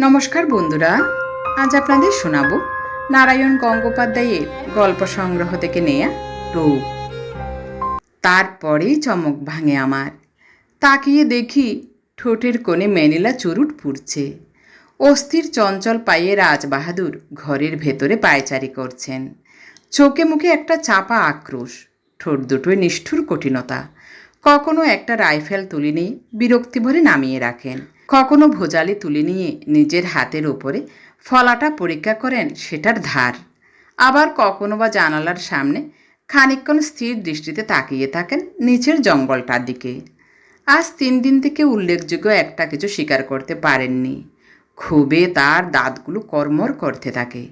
নমস্কার বন্ধুরা, আজ আপনাদের শোনাব নারায়ণ গঙ্গোপাধ্যায়ের গল্প সংগ্রহ থেকে নেয়া রূপ। তারপরেই চমক ভাঙে আমার। তাকিয়ে দেখি ঠোঁটের কোণে ম্যানিলা চুরুট পুড়ছে। অস্থির চঞ্চল পায়ে রাজবাহাদুর ঘরের ভেতরে পায়চারি করছেন। চোখে মুখে একটা চাপা আক্রোশ, ঠোঁট দুটোয় নিষ্ঠুর কঠিনতা। কখনো একটা রাইফেল তুলে নিয়ে বিরক্তি ভরে নামিয়ে রাখেন। কখনো ভোজালি তুলে নিয়ে নিজের হাতের ওপরে ফলাটা পরীক্ষা করেন সেটার ধার। আবার কখনো বা জানালার সামনে খানিকক্ষণ স্থির দৃষ্টিতে তাকিয়ে থাকেন নিচের জঙ্গলটার দিকে। আজ তিন দিন থেকে উল্লেখযোগ্য একটা কিছু স্বীকার করতে পারেননি। ক্ষোভে তার দাঁতগুলো কর্মর করতে থাকে।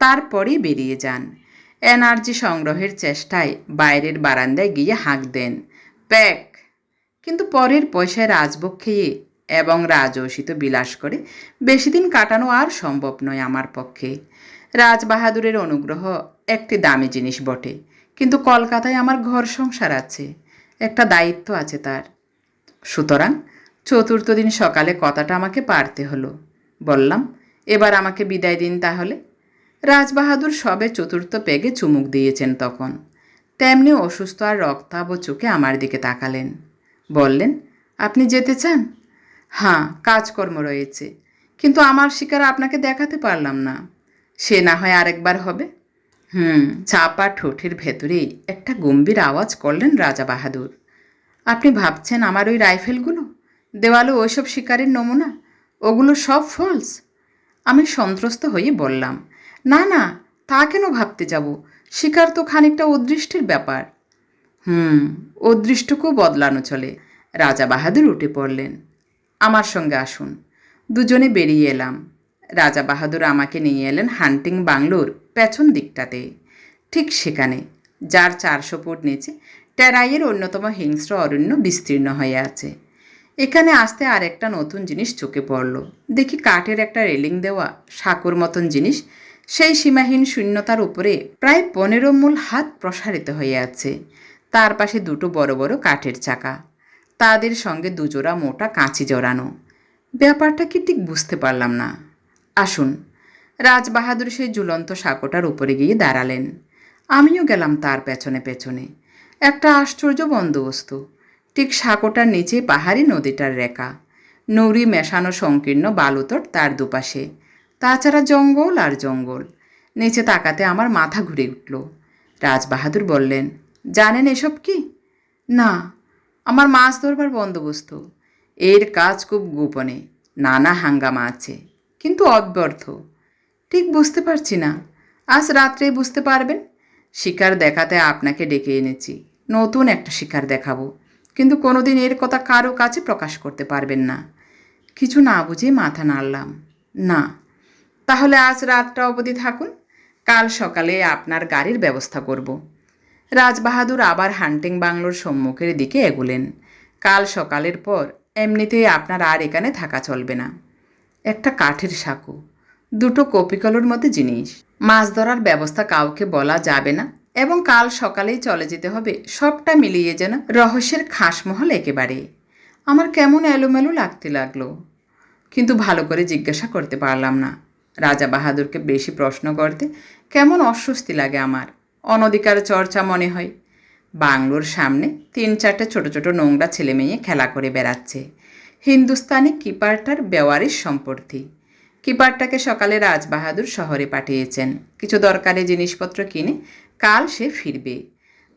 তারপরেই বেরিয়ে যান। এনার্জি সংগ্রহের চেষ্টায় বাইরের বারান্দায় গিয়ে হাঁক দেন। প্যাক! কিন্তু পরের পয়সায় রাজভোগ খেয়ে এবং রাজসিত বিলাস করে বেশি দিন কাটানো আর সম্ভব নয় আমার পক্ষে। রাজবাহাদুরের অনুগ্রহ একটি দামি জিনিস বটে, কিন্তু কলকাতায় আমার ঘর সংসার আছে, একটা দায়িত্ব আছে তার। সুতরাং চতুর্থ দিন সকালে কথাটা আমাকে পারতে হলো। বললাম, এবার আমাকে বিদায় দিন তাহলে? রাজবাহাদুর সবে চতুর্থ পেগে চুমুক দিয়েছেন তখন। তেমনি অসুস্থ আর রক্তাভ চোখে আমার দিকে তাকালেন। বললেন, আপনি যেতে চান? হ্যাঁ কাজকর্ম রয়েছে। কিন্তু আমার শিকার আপনাকে দেখাতে পারলাম না। সে না হয় আরেকবার হবে। হুম, চাপা ঠোঁটের ভেতরেই একটা গম্ভীর আওয়াজ করলেন রাজা বাহাদুর। আপনি ভাবছেন আমার ওই রাইফেলগুলো? দেওয়ালে ওইসব শিকারের নমুনা? ওগুলো সব ফলস আমি সন্ত্রস্ত হয়ে বললাম, না না, তা কেন ভাবতে যাব? শিকার তো খানিকটা অদৃষ্টের ব্যাপার। হুম অদৃষ্টকেও বদলানো চলে। রাজা বাহাদুর উঠে পড়লেন। আমার সঙ্গে আসুন। দুজনে বেরিয়ে এলাম। রাজা বাহাদুর আমাকে নিয়ে এলেন হান্টিং বাংলোর পেছন দিকটাতে। ঠিক সেখানে, যার চারশো ফুট নিচে টেরাইয়ের অন্যতম হিংস্র অরণ্য বিস্তীর্ণ হয়ে আছে। এখানে আসতে আর একটা নতুন জিনিস চোখে পড়ল। দেখি কাঠের একটা রেলিং দেওয়া সাঁকুর মতন জিনিস। সেই সীমাহীন শূন্যতার উপরে প্রায় পনেরো মূল হাত প্রসারিত হয়ে আছে। তার পাশে দুটো বড় বড় কাঠের চাকা। তাদের সঙ্গে দুজোড়া মোটা কাঁচি জড়ানো। ব্যাপারটা কি ঠিক বুঝতে পারলাম না। আসুন, রাজবাহাদুর সেই ঝুলন্ত সাঁকোটার উপরে গিয়ে দাঁড়ালেন। আমিও গেলাম তার পেছনে পেছনে। একটা আশ্চর্য বন্দোবস্ত। ঠিক সাঁকোটার নিচে পাহাড়ি নদীটার রেখা। নৌরি মেশানো সংকীর্ণ বালুতট তার দুপাশে। তাছাড়া জঙ্গল আর জঙ্গল। নিচে তাকাতে আমার মাথা ঘুরে উঠল। রাজবাহাদুর বললেন, জানেন এসব কি? না আমার মাছ ধরবার বন্দোবস্ত। এর কাজ খুব গোপনে, নানা হাঙ্গামা আছে, কিন্তু অব্যর্থ। ঠিক বুঝতে পারছি না, আজ রাত্রে বুঝতে পারবেন? শিকার দেখাতে আপনাকে ডেকে এনেছি, নতুন একটা শিকার দেখাবো, কিন্তু কোনোদিন এর কথা কারও কাছে প্রকাশ করতে পারবেন না। কিছু না বুঝে মাথা নাড়লাম, না, তাহলে আজ রাতটা অবধি থাকুন, কাল সকালে আপনার গাড়ির ব্যবস্থা করব। রাজবাহাদুর আবার হান্টিং বাংলোর সম্মুখের দিকে এগুলেন। কাল সকালের পর এমনিতেই আপনার আর এখানে থাকা চলবে না। একটা কাঠের সাঁকো, দুটো কপিকলের মতো জিনিস। মাছ ধরার ব্যবস্থা কাউকে বলা যাবে না এবং কাল সকালেই চলে যেতে হবে, সবটা মিলিয়ে যেন রহস্যের খাসমহল একেবারে। আমার কেমন এলোমেলো লাগতে লাগল। কিন্তু ভালো করে জিজ্ঞাসা করতে পারলাম না। রাজা বাহাদুরকে বেশি প্রশ্ন করতে কেমন অস্বস্তি লাগে আমার। অনধিকার চর্চা মনে হয়। বাংলোর সামনে তিন চারটে ছোট ছোট নোংরা ছেলে মেয়ে খেলা করে বেড়াচ্ছে। হিন্দুস্তানি কিপারটার বেওয়ারিশ সম্পর্তি কিপারটাকে সকালে রাজবাহাদুর শহরে পাঠিয়েছেন। কিছু দরকারি জিনিসপত্র কিনে কাল সে ফিরবে।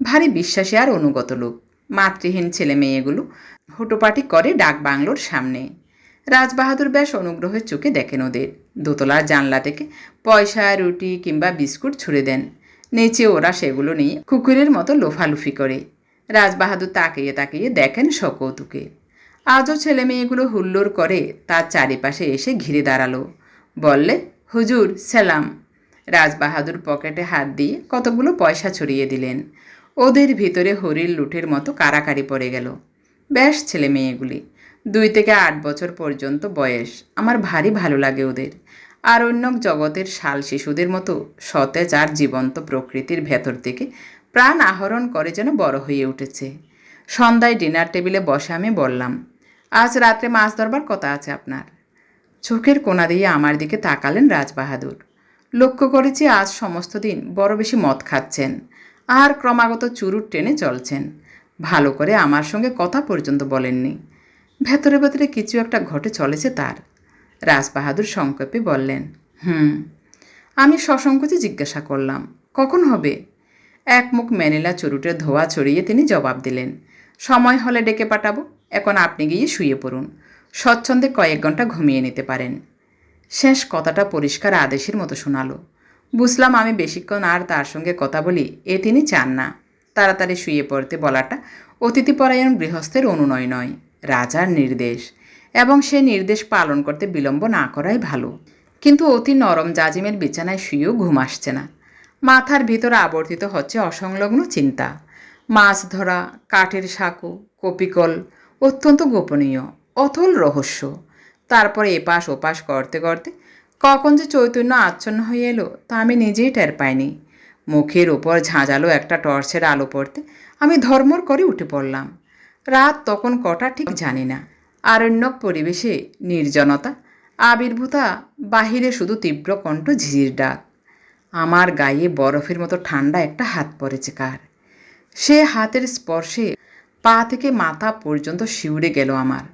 ভারী বিশ্বাসী আর অনুগত লোক। মাতৃহীন ছেলে মেয়েগুলো হুটোপাটি করে ডাক বাংলোর সামনে। রাজবাহাদুর বেশ অনুগ্রহের চোখে দেখেন ওদের। দোতলার জানলা থেকে পয়সা, রুটি কিংবা বিস্কুট ছুঁড়ে দেন। নিচে ওরা সেগুলো নিয়ে কুকুরের মতো লোফালুফি করে। রাজবাহাদুর তাকিয়ে তাকিয়ে দেখেন সকৌতুকে। আজও ছেলে মেয়েগুলো হুল্লোড় করে তার চারিপাশে এসে ঘিরে দাঁড়াল। বললে, হুজুর, সালাম। রাজবাহাদুর পকেটে হাত দিয়ে কতগুলো পয়সা ছড়িয়ে দিলেন। ওদের ভিতরে হরির লুটের মতো কারাকারি পড়ে গেল। বেশ ছেলে মেয়েগুলি, দুই থেকে আট বছর পর্যন্ত বয়স। আমার ভারী ভালো লাগে ওদের। আর অন্য জগতের শাল শিশুদের মতো সতেজ আর জীবন্ত প্রকৃতির ভেতর থেকে প্রাণ আহরণ করে যেন বড় হয়ে উঠেছে। সন্ধ্যায় ডিনার টেবিলে বসে আমি বললাম, আজ রাত্রে মাছ ধরবার কথা আছে আপনার। চোখের কোনা দিয়ে আমার দিকে তাকালেন রাজবাহাদুর। লক্ষ্য করেছি আজ সমস্ত দিন বড় বেশি মদ খাচ্ছেন, আর ক্রমাগত চুরুট টেনে চলছেন। ভালো করে আমার সঙ্গে কথা পর্যন্ত বলেননি। ভেতরে ভেতরে কিছু একটা ঘটে চলেছে তার। রাজবাহাদুর সংক্ষেপে বললেন, হুম, আমি সসংকোচে জিজ্ঞাসা করলাম, কখন হবে এক মুখ ম্যানিলা চুরুটের ধোয়া ছড়িয়ে তিনি জবাব দিলেন, সময় হলে ডেকে পাঠাবো, এখন আপনি গিয়ে শুয়ে পড়ুন, স্বচ্ছন্দে কয়েক ঘণ্টা ঘুমিয়ে নিতে পারেন শেষ কথাটা পরিষ্কার আদেশের মতো শোনালো। বুঝলাম আমি বেশিক্ষণ আর তার সঙ্গে কথা বলি, এ তিনি চান না। তাড়াতাড়ি শুয়ে পড়তে বলাটা অতিথিপরায়ণ গৃহস্থের অনুনয় নয়, রাজার নির্দেশ। এবং সে নির্দেশ পালন করতে বিলম্ব না করাই ভালো। কিন্তু অতি নরম জাজিমের বিছানায় শুয়েও ঘুম আসছে না। মাথার ভিতর আবর্তিত হচ্ছে অসংলগ্ন চিন্তা। মাছ ধরা, কাঠের সাঁকো, কপিকল অত্যন্ত গোপনীয়, অথল রহস্য। তারপরে এপাশ ওপাশ করতে করতে কখন যে চৈতন্য আচ্ছন্ন হয়ে এলো তা আমি নিজেই টের পাইনি। মুখের ওপর ঝাঁঝালো একটা টর্চের আলো পড়তে আমি ধর্মর করে উঠে পড়লাম। রাত তখন কটা ঠিক জানি না। আরণ্যক পরিবেশে নির্জনতা, আবির্ভূতা, বাহিরে শুধু তীব্র কণ্ঠ, ঝিঝির ডাক। আমার গায়ে বরফের মতো ঠান্ডা একটা হাত পড়েছে কার। সে হাতের স্পর্শে পা থেকে মাথা পর্যন্ত শিউরে গেল আমার।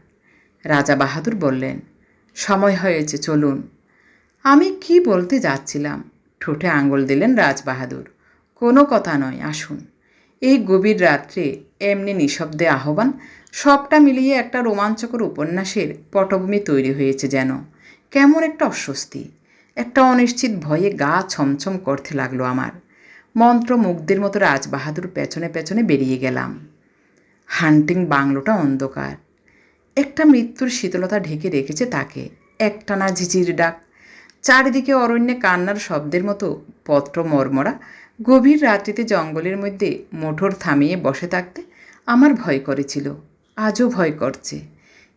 রাজা বাহাদুর বললেন, সময় হয়েছে, চলুন। আমি কি বলতে যাচ্ছিলাম? ঠোঁটে আঙুল দিলেন রাজবাহাদুর কোনো কথা নয়, আসুন। এই গভীর রাত্রে এমনি নিঃশব্দে আহ্বান সবটা মিলিয়ে একটা রোমাঞ্চকর উপন্যাসের পটভূমি তৈরি হয়েছে যেন। কেমন একটা অস্বস্তি। একটা অনিশ্চিত ভয়ে গা ছমছম করতে লাগল আমার। মন্ত্রমুগ্ধের মতো রাজবাহাদুর পেছনে পেছনে বেরিয়ে গেলাম। হান্টিং বাংলোটা অন্ধকার। একটা মৃত্যুর শীতলতা ঢেকে রেখেছে তাকে। একটানা ঝিঝির ডাক। চারিদিকে অরণ্যে কান্নার শব্দের মতো পত্র মর্মরা। গভীর রাত্রিতে জঙ্গলের মধ্যে মোটর থামিয়ে বসে থাকতে আমার ভয় করেছিল। আজও ভয় করছে।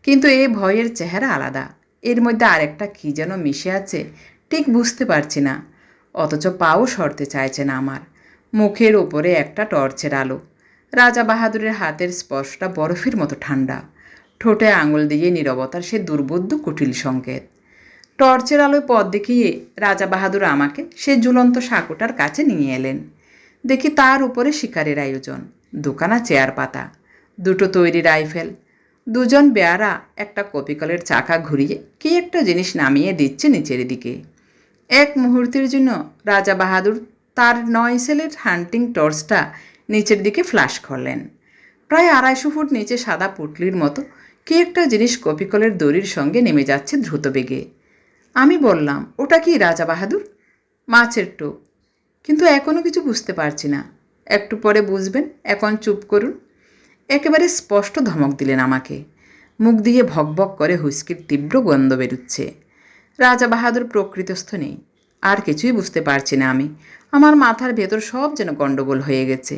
কিন্তু এ ভয়ের চেহারা আলাদা। এর মধ্যে আরেকটা কী যেন মিশে আছে, ঠিক বুঝতে পারছি না। অথচ পাও সরতে চাইছে না আমার। মুখের ওপরে একটা টর্চের আলো। রাজা বাহাদুরের হাতের স্পর্শটা বরফের মতো ঠান্ডা। ঠোঁটে আঙুল দিয়ে নীরবতার সে দুর্বোধ্য কুটিল সংকেত। টর্চের আলোয় পথ দেখিয়ে রাজা বাহাদুর আমাকে সে ঝুলন্ত সাঁকুটার কাছে নিয়ে এলেন। দেখি তার উপরে শিকারের আয়োজন। দোকানা চেয়ার পাতা। দুটো তৈরি রাইফেল। দুজন বেয়ারা একটা কপিকলের চাকা ঘুরিয়ে কি একটা জিনিস নামিয়ে দিচ্ছে নিচের দিকে। এক মুহূর্তের জন্য রাজা বাহাদুর তার নয় সেলের হান্টিং টর্চটা নিচের দিকে ফ্ল্যাশ করলেন। প্রায় আড়াইশো ফুট নিচে সাদা পুটলির মতো কি একটা জিনিস কপিকলের দড়ির সঙ্গে নেমে যাচ্ছে দ্রুত বেগে। আমি বললাম, ওটা কি রাজা বাহাদুর? মাছের টোপ। কিন্তু এখনও কিছু বুঝতে পারছি না। একটু পরে বুঝবেন, এখন চুপ করুন। একেবারে স্পষ্ট ধমক দিলেন আমাকে। মুখ দিয়ে ভকভক করে হুইস্কির তীব্র গন্ধ বেরুচ্ছে। রাজা বাহাদুর প্রকৃতস্থ নেই আর কিছুই বুঝতে পারছি না আমি। আমার মাথার ভেতর সব যেন গণ্ডগোল হয়ে গেছে।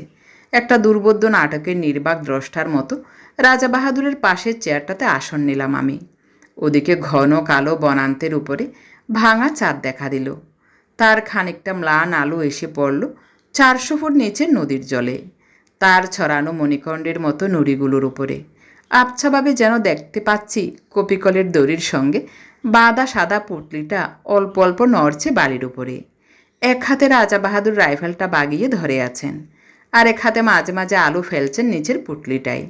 একটা দুর্বোধ্য নাটকের নির্বাক দ্রষ্টার মতো রাজা বাহাদুরের পাশের চেয়ারটাতে আসন নিলাম আমি। ওদিকে ঘন কালো বনান্তের উপরে ভাঙা চাঁদ দেখা দিল। তার খানিকটা ম্লান আলো এসে পড়ল চারশো ফুট নিচে নদীর জলে। তার ছড়ানো মণিকণ্ডের মতো নুড়িগুলোর উপরে। আবছাভাবে যেন দেখতে পাচ্ছি কপিকলের দড়ির সঙ্গে বাদা সাদা পুটলিটা অল্প অল্প নড়ছে বালির উপরে। এক হাতে রাজা বাহাদুর রাইফেলটা বাগিয়ে ধরে আছেন, আর এক হাতে মাঝে মাঝে আলু ফেলছেন নিচের পুটলিটাই।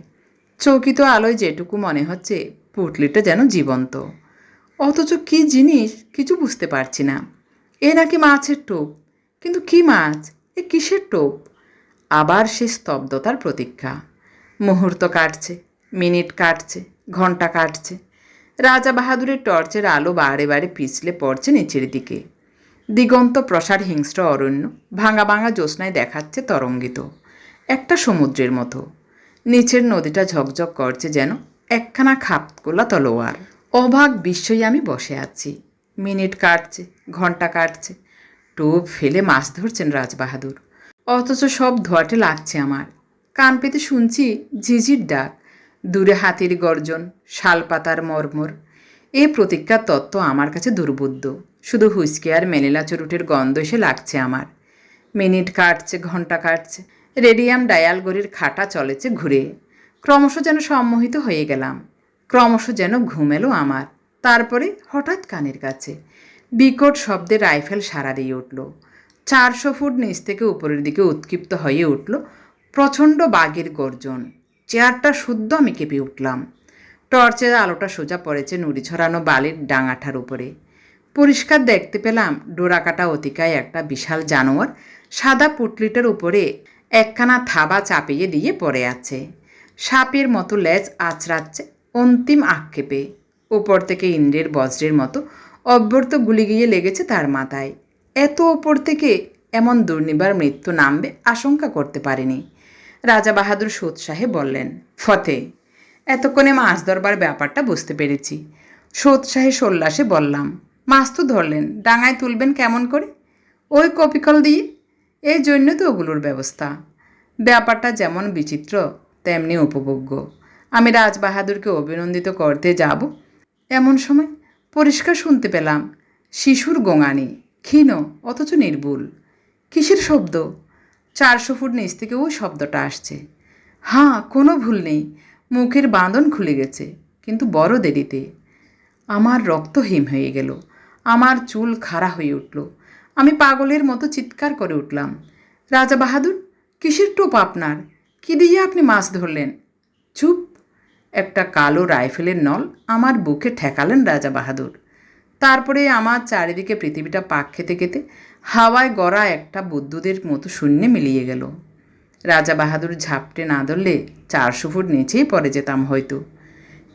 চৌকিত আলোয় যেটুকু মনে হচ্ছে, পুটলিটা যেন জীবন্ত। অথচ কি জিনিস কিছু বুঝতে পারছি না। এ নাকি মাছের টোপ, কিন্তু কি মাছ? এ কিসের টোপ? আবার সে স্তব্ধতার প্রতীক্ষা। মুহূর্ত কাটছে, মিনিট কাটছে ঘণ্টা কাটছে। রাজা বাহাদুরের টর্চের আলো বারে বারে পিছলে পড়ছে নিচের দিকে। দিগন্ত প্রসার হিংস্র অরণ্য ভাঙা ভাঙা জ্যোৎস্নায় দেখাচ্ছে তরঙ্গিত, একটা সমুদ্রের মতো। নিচের নদীটা ঝকঝক করছে যেন একখানা খাপকোলা তলোয়ার। অভাগ বিশ্বই আমি বসে আছি। মিনিট কাটছে ঘণ্টা কাটছে। টোপ ফেলে মাছ ধরছেন রাজবাহাদুর। অথচ সব ধোয়াটে লাগছে আমার। কান পেতে শুনছি ঝিঝির ডাক, দূরে হাতির গর্জন, শালপাতার মর্মর। এ প্রতিজ্ঞার তত্ত্ব আমার কাছে দুর্বোধ্য। শুধু হুইস্কি আর মেনিলা চুরুটের গন্ধ এসে লাগছে আমার। মিনিট কাটছে ঘণ্টা কাটছে, রেডিয়াম ডায়াল গড়ির খাটা চলেছে ঘুরে। ক্রমশ যেন সম্মোহিত হয়ে গেলাম। ক্রমশ যেন ঘুম এলো আমার। তারপরে হঠাৎ কানের কাছে, বিকট শব্দে রাইফেল সারা দিয়ে উঠল। চারশো ফুট নিচ থেকে উপরের দিকে উৎক্ষিপ্ত হয়ে উঠল প্রচণ্ড বাঘের গর্জন। চেয়ারটা শুদ্ধ আমি কেঁপে উঠলাম। টর্চের আলোটা সোজা পড়েছে নুড়ি ছড়ানো বালির ডাঙাঠার উপরে। পরিষ্কার দেখতে পেলাম ডোরাকাটা অতিকায় একটা বিশাল জানোয়ার সাদা পুটলিটার উপরে একখানা থাবা চাপিয়ে দিয়ে পড়ে আছে। সাপের মতো লেজ আঁচড়াচ্ছে অন্তিম আক্ষেপে। ওপর থেকে ইন্দ্রের বজ্রের মতো অব্যর্থ গুলি গিয়ে লেগেছে তার মাথায়। এত ওপর থেকে এমন দুর্নিবার মৃত্যু নামবে আশঙ্কা করতে পারেনি। রাজা বাহাদুর সোৎসাহে বললেন, ফতে, এতক্ষণে মাছ ধরবার ব্যাপারটা বুঝতে পেরেছি সোৎসাহে সোল্লাসে বললাম, মাছ তো ধরলেন, ডাঙায় তুলবেন কেমন করে? ওই কপিকল দিয়ে? এই জন্য তো ওগুলোর ব্যবস্থা। ব্যাপারটা যেমন বিচিত্র, তেমনি উপভোগ্য। আমি রাজবাহাদুরকে অভিনন্দিত করতে যাব। এমন সময় পরিষ্কার শুনতে পেলাম, শিশুর গোঙানি। ক্ষীণ, অথচ নির্ভুল কিসের শব্দ? চারশো ফুট নিচ থেকে ওই শব্দটা আসছে। হ্যাঁ কোনো ভুল নেই। মুখের বাঁধন খুলে গেছে, কিন্তু বড় দেরিতে। আমার রক্ত হিম হয়ে গেল। আমার চুল খাড়া হয়ে উঠল। আমি পাগলের মতো চিৎকার করে উঠলাম। রাজা বাহাদুর, কিসের টোপ আপনার? কি দিয়ে আপনি মাছ ধরলেন? চুপ। একটা কালো রাইফেলের নল আমার বুকে ঠেকালেন রাজা বাহাদুর। তারপরে আমার চারিদিকে পৃথিবীটা পাক খেতে খেতে হাওয়ায় গড়া একটা বুদ্ধদের মতো শূন্যে মিলিয়ে গেল। রাজা বাহাদুর ঝাপটে না ধরলে চারশো ফুট নিচেই পড়ে যেতাম হয়তো।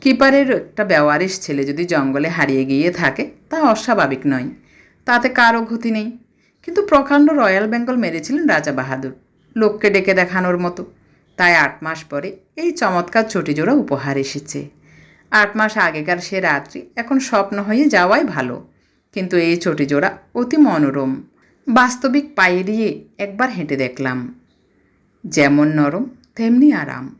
কিপারের একটা বেওয়ারিশ ছেলে যদি জঙ্গলে হারিয়ে গিয়ে থাকে, তা অস্বাভাবিক নয়। তাতে কারও ক্ষতি নেই। কিন্তু প্রকাণ্ড রয়্যাল বেঙ্গল মেরেছিলেন রাজা বাহাদুর, লোককে ডেকে দেখানোর মতো। তাই আট মাস পরে এই চমৎকার চটিজোড়া উপহার এসেছে। আট মাস আগেকার সে রাত্রি। এখন স্বপ্ন হয়ে যাওয়াই ভালো। কিন্তু এই চটিজোড়া অতি মনোরম। বাস্তবিক পায়ে দিয়ে একবার হেঁটে দেখলাম। যেমন নরম, তেমনি আরাম।